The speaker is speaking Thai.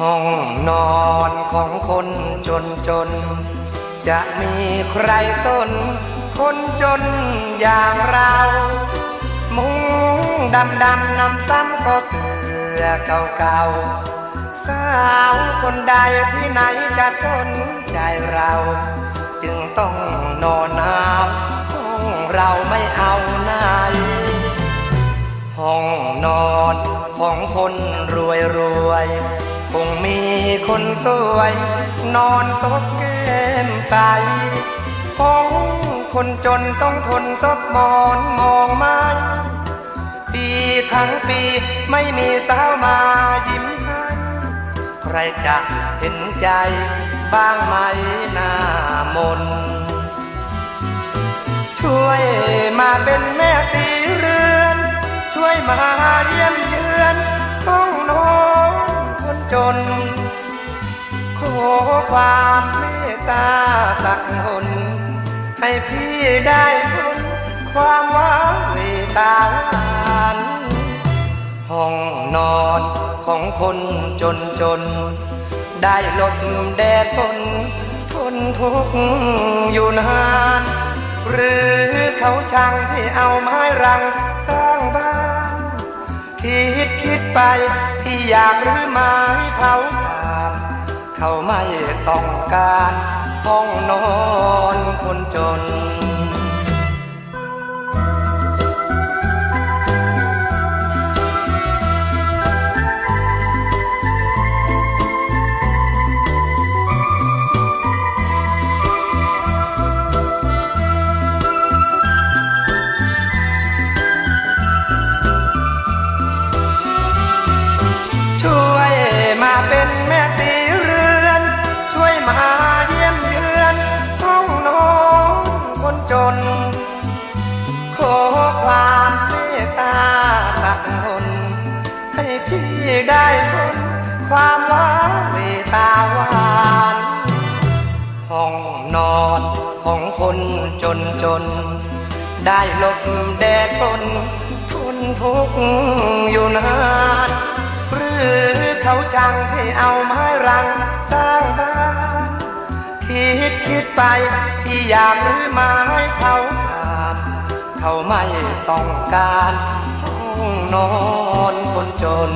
ห้องนอนของคนจนจน จะมีใครสน คนจนอย่างเรา มุงดำดำนำซ้ำก็เสือเก่าๆสาวคนใดที่ไหนจะสนใจเรา จึงต้องนอนหนาวห้องเราไม่เอาไหน ของคนรวยรวย คงมีคนสวย นอนซบแก้มใสห้องคนจนต้องทนซบหมอนมองไม้ปีทั้งปีไม่มีสาวมายิ้มให้ใครจะเห็นใจบ้างไหมหน้ามน ช่วยมาเป็นแม่สีเรือน ช่วยมาเยี่ยม ความเมตตาสักคนให้พี่ได้ทนความว้าเหวตาหวานห้องนอนของคนจนจน ได้หลบแดดฝนทนทุกข์อยู่นาน หรือเขาช่างที่เอาไม้รังสร้างบ้าน คิดคิดไปที่อยากหรือไม่ เขาไม่ต้องการห้องนอนคนจน นจน ได้หลบแดดฝนทนทุกข์อยู่นานหรือเขาจังที่เอาไม้รังสร้างบ้านคิดคิดไปที่อยากรื้อไม้เผาถ่านเขาไม่ต้องการห้องนอนคนจน